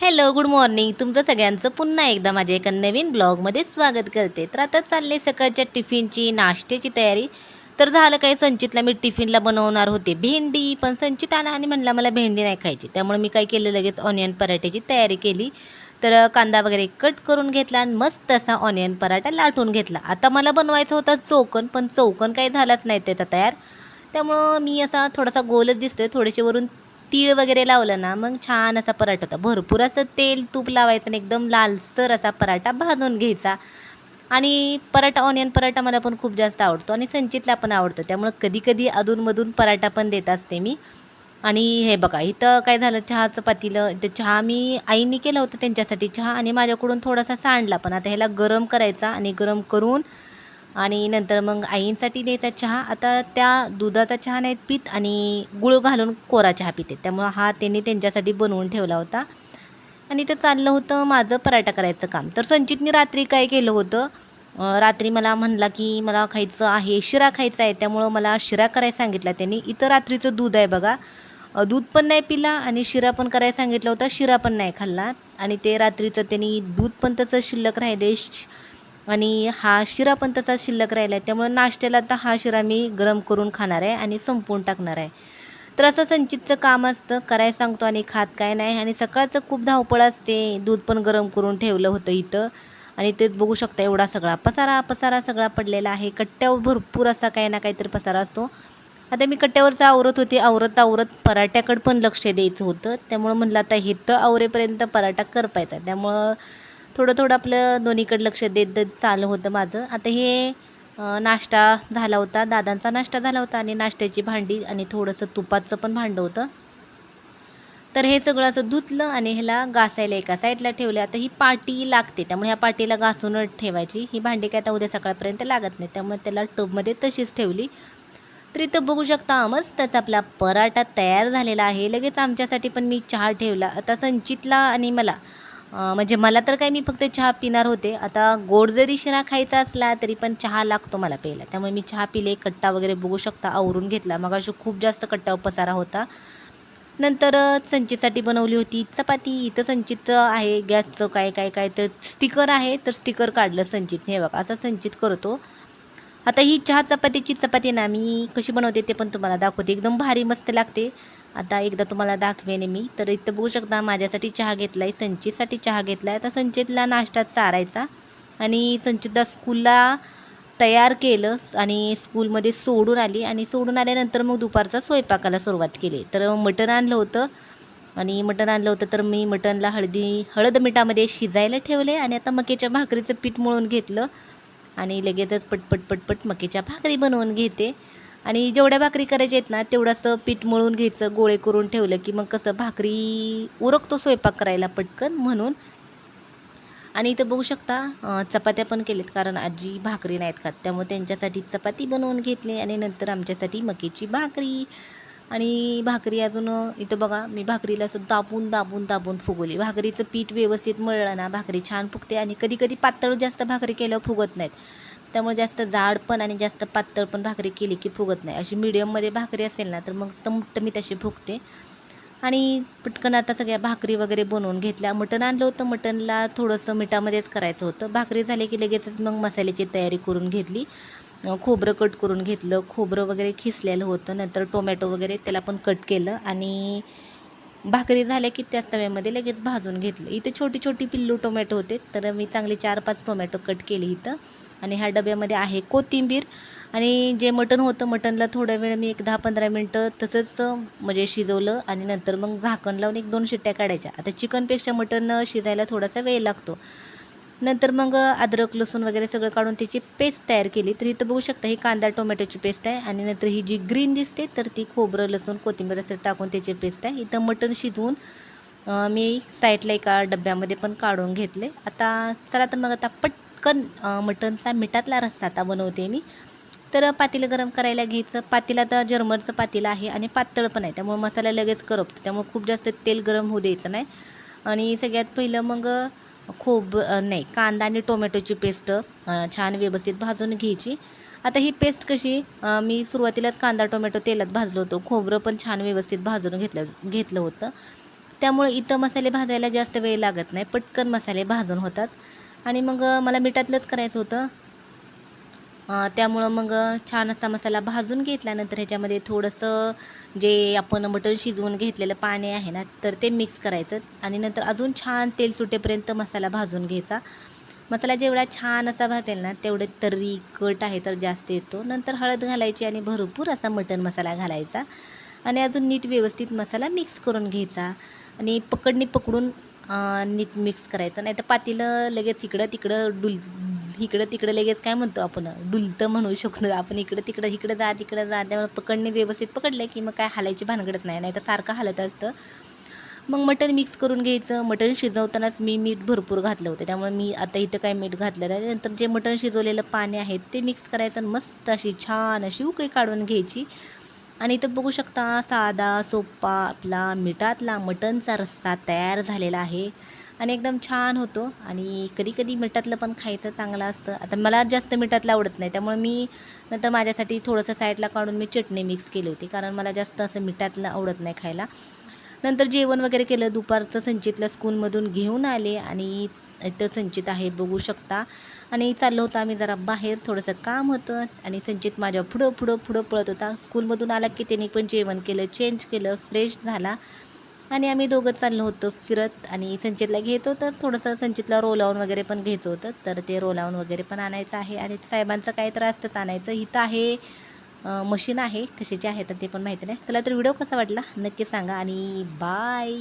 Hello good morning. तुमचं सगळ्यांचं पुन्हा एकदा माझ्या एका नवीन ब्लॉगमध्ये स्वागत करते. तर आता चालले सकाळच्या टिफिनची नाश्त्याची तयारी. तर झालं काय संचितला मी टिफिनला बनवणार होते भेंडी पण संचित आला आणि म्हणला मला भेंडी नाही खायची. त्यामुळे मी काय केलं लगेच ऑनियन पराठ्याची तयारी केली. तर कांदा वगैरे कट करून घेतला आणि मस्त असा ऑनियन पराठा लाटून घेतला. आता मला बनवायचा होता चौकन पण चौकन काही झालाच नाही त्याचा तयार. त्यामुळं मी असा थोडासा गोलच दिसतोय. थोडेसे वरून तीळ वगैरे लावलं ना मग छान असा पराठा होता. भरपूर असं तेल तूप लावायचं आणि एकदम लालसर असा पराठा भाजून घ्यायचा. आणि पराठा ऑनियन पराठा मला पण खूप जास्त आवडतो आणि संचितला पण आवडतो. त्यामुळं कधी कधी अधूनमधून पराठा पण देत असते मी. आणि हे बघा इथं काय झालं चहाचं पातीलं इथं चहा मी आईने केलं होतं त्यांच्यासाठी चहा आणि माझ्याकडून थोडासा सांडला पण. आता ह्याला गरम करायचा आणि गरम करून आणि नंतर मग आईंसाठी द्यायचा चहा. आता त्या दुधाचा चहा नाहीत पीत आणि गुळ घालून कोरा चहा पिते. त्यामुळं हा त्यांनी त्यांच्यासाठी बनवून ठेवला होता. आणि ते चाललं होतं माझं पराठा करायचं काम. तर संचितनी रात्री काय केलं होतं? रात्री मला म्हणला की मला खायचं आहे शिरा खायचा आहे. त्यामुळं मला शिरा करायला सांगितला त्यांनी. इथं रात्रीचं दूध आहे बघा. दूध पण नाही पिला आणि शिरा पण करायला सांगितलं होता. शिरा पण नाही खाल्ला. आणि ते रात्रीचं त्यांनी दूध पण तसं शिल्लक राहिले आणि हा शिरा पण तसा शिल्लक राहिला आहे त्यामुळे नाश्त्याला आता हा शिरा मी गरम करून खाणार आहे आणि संपवून टाकणार आहे. तर असं संचितचं काम असतं करायला सांगतो आणि खात काय नाही. आणि सकाळचं खूप धावपळ असते दूध पण गरम करून ठेवलं होतं इथं. आणि ते बघू शकता एवढा सगळा पसारा पसारा सगळा पडलेला आहे. कट्ट्यावर भरपूर असा काही ना काहीतरी पसारा असतो. आता मी कट्ट्यावरचं आवरत होते आवरत आवरत पराठ्याकडं पण लक्ष द्यायचं होतं. त्यामुळं म्हणलं आता हे तर आवरेपर्यंत पराठा करपायचा त्यामुळं थोडं थोडं आपलं दोन्हीकडे लक्ष देत देत चालू होतं माझं. आता हे नाश्ता झाला होता. दादांचा नाश्ता झाला होता आणि नाश्त्याची भांडी आणि थोडंसं तुपाचं पण भांडं होतं. तर हे सगळं असं धुतलं आणि ह्याला घासायला एका साईडला ठेवलं. आता ही पाटी लागते त्यामुळे ह्या पाटीला घासूनच ठेवायची. ही भांडी काय आता उद्या सकाळपर्यंत लागत नाही त्यामुळे त्याला टबमध्ये तशीच ठेवली. तर इथं बघू शकता मस्तच आपला पराठा तयार झालेला आहे. लगेच आमच्यासाठी पण मी चहा ठेवला. आता संचितला आणि मला. म्हणजे मला तर काय मी फक्त चहा पिणार होते. आता गोड जरी शिरा खायचा असला तरी पण चहा लागतो मला प्यायला. त्यामुळे मी चहा पिले कट्टा वगैरे बघू शकता आवरून घेतला. मग अशी खूप जास्त कट्टा पसारा होता. नंतर अ, संचितसाठी बनवली होती चपाती. इथं संचितचं आहे गॅसचं काय काय काय तर स्टिकर आहे तर स्टिकर काढलं संचितने. हे बघा असा संचित करतो. आता ही चहा चपातीची चपाती ना मी कशी बनवते ते पण तुम्हाला दाखवते. एकदम भारी मस्त लागते. आता एकदा तुम्हाला दाखवेन मी. तर इथं बघू शकता माझ्यासाठी चहा घेतला आहे संचितसाठी चहा घेतला आहे आता संचितला नाश्ता चारायचा आणि संचितला स्कूलला तयार केलं आणि स्कूलमध्ये सोडून आली. आणि सोडून आल्यानंतर मग दुपारचा स्वयंपाकाला सुरुवात केली. तर मटण आणलं होतं. आणि मटण आणलं होतं तर मी मटणला हळदी हळद मिठामध्ये शिजायला ठेवले आणि आता मक्याच्या भाकरीचं पीठ मळून घेतलं. आणि लगेचच पटपट पटपट मक्याच्या भाकरी बनवून घेते. आणि जेवढ्या भाकरी करायच्या आहेत ना तेवढंसं पीठ मळून घ्यायचं गोळे करून ठेवलं की मग कसं भाकरी उरकतो स्वयंपाक करायला पटकन म्हणून. आणि इथं बघू शकता चपात्या पण केलेत कारण आजी भाकरी नाहीत खात त्यामुळे त्यांच्यासाठी चपाती बनवून घेतली आणि नंतर आमच्यासाठी मकीची भाकरी. आणि भाकरी अजून इथं बघा मी भाकरीला असं दाबून दाबून दाबून फुगवली. भाकरीचं पीठ व्यवस्थित मळलं ना भाकरी छान फुगते आणि कधी कधी पातळ जास्त भाकरी केल्यावर फुगत नाहीत. त्यामुळे जास्त जाड पण आणि जास्त पातळ पण भाकरी केली की फुगत नाही. अशी मिडियममध्ये भाकरी असेल ना तर मग टमटमीत अशी फुगते. आणि पटकन आता सगळ्या भाकरी वगैरे बनवून घेतल्या. मटण आणलं होतं मटणला थोडंसं मिठामध्येच करायचं होतं. भाकरी झाली की लगेचच मग मसाल्याची तयारी करून घेतली. खोबरं कट करून घेतलं खोबरं वगैरे खिसलेलं होतं नंतर टोमॅटो वगैरे त्याला पण कट केलं आणि भाकरी झाल्या की त्याच तव्यामध्ये लगेच भाजून घेतलं. इथे छोटी छोटी पिल्लू टोमॅटो होते तर मी चांगले चार पाच टोमॅटो कट केले इथं. आणि ह्या डब्यामध्ये आहे कोथिंबीर आणि जे मटण होतं मटणला थोडा वेळ मी एक दहा पंधरा मिनटं तसंच म्हणजे शिजवलं आणि नंतर मग झाकण लावून एक दोन शिट्ट्या काढायच्या. आता चिकनपेक्षा मटण शिजायला थोडासा वेळ लागतो. नंतर मग अद्रक लसूण वगैरे सगळं काढून त्याची पेस्ट तयार केली. तर इथं बघू शकता ही कांदा टोमॅटोची पेस्ट आहे आणि नंतर ही जी ग्रीन दिसते तर ती खोबरं लसूण कोथिंबीर असं टाकून त्याची पेस्ट आहे. इथं मटण शिजवून मी साईडला एका डब्यामध्ये पण काढून घेतले. आता चला तर मग आता पटकन मटणचा मिठातला रस्सा आता बनवते मी. तर पातेलं गरम करायला घ्यायचं. पातेला तर जर्मरचं पातेलं आहे आणि पातळ पण आहे. त्यामुळे मसाला लगेच करपतो. त्यामुळे खूप जास्त तेल गरम होऊ द्यायचं नाही. आणि सगळ्यात पहिलं मग खोब नाही कांदा आणि टोमॅटोची पेस्ट छान व्यवस्थित भाजून घ्यायची. आता ही पेस्ट कशी मी सुरुवातीलाच कांदा टोमॅटो तेलात भाजलो होतो. खोबरं पण छान व्यवस्थित भाजून घेतलं घेतलं होतं. त्यामुळे इथं मसाले भाजायला जास्त वेळ लागत नाही. पटकन मसाले भाजून होतात. आणि मग मला मिठातलंच करायचं होतं. त्यामुळं मग छान असा मसाला भाजून घेतल्यानंतर ह्याच्यामध्ये थोडंसं जे आपण मटण शिजवून घेतलेलं पाणी आहे ना तर ते मिक्स करायचं. आणि नंतर अजून छान तेल सुटेपर्यंत मसाला भाजून घ्यायचा. मसाला जेवढा छान असा भाजेल ना तेवढे तर्री कट आहे तर जास्त येतो. नंतर हळद घालायची आणि भरपूर असा मटण मसाला घालायचा. आणि अजून नीट व्यवस्थित मसाला मिक्स करून घ्यायचा. आणि पकडणी पकडून नीट मिक्स करायचं. नाही तर पातीलं लगेच इकडं तिकडं डुल इकडं तिकडं लगेच काय म्हणतो आपण डुलतं म्हणू शकतो. आपण इकडं तिकडं इकडं जा तिकडं जा. त्यामुळे पकडणे व्यवस्थित पकडलं की मग काय हालायची भानगडच नाही. नाही तर सारखं हालत असतं. मग मटण मिक्स करून घ्यायचं. मटण शिजवतानाच मी मीठ भरपूर घातलं होतं. त्यामुळे मी आता इथं काय मीठ घातलं त्यानंतर जे मटण शिजवलेलं पाणी आहे ते मिक्स करायचं मस्त अशी छान अशी उकळी काढून घ्यायची. आणि इथं बघू शकता साधा सोपा आपला मिठातला मटणचा रस्सा तयार झालेला आहे. आणि एकदम छान होतो. आणि कधी कधी मिठातलं पण खायचं चांगलं असतं. आता मला जास्त मिठातलं आवडत नाही. त्यामुळे मी नंतर माझ्यासाठी थोडंसं साईडला काढून मी चटणी मिक्स केली होती. कारण मला जास्त असं मिठातलं आवडत नाही खायला. नंतर जेवण वगैरे केलं. दुपारचं संचितला स्कूलमधून घेऊन आले. आणि इथं संचित आहे बघू शकता. आणि चाललो होतं आम्ही जरा बाहेर. थोडंसं काम होतं. आणि संचित माझ्या पुढं पुढं पुढं पळत होता. स्कूलमधून आला की त्यांनी पण जेवण केलं चेंज केलं फ्रेश झाला. आणि आम्ही दोघं चाललो होतो फिरत आणि संचितला घ्यायचं होतं. थोडंसं संचितला रोलावून वगैरे पण घ्यायचं होतं. तर ते रोलावून वगैरे पण आणायचं आहे. आणि साहेबांचं काय तर असतंच आणायचं. इथं आहे मशीन आहे कशाची आहे तर ते पण माहिती नाही. चला तर व्हिडिओ कसा वाटला? नक्की सांगा आणि बाय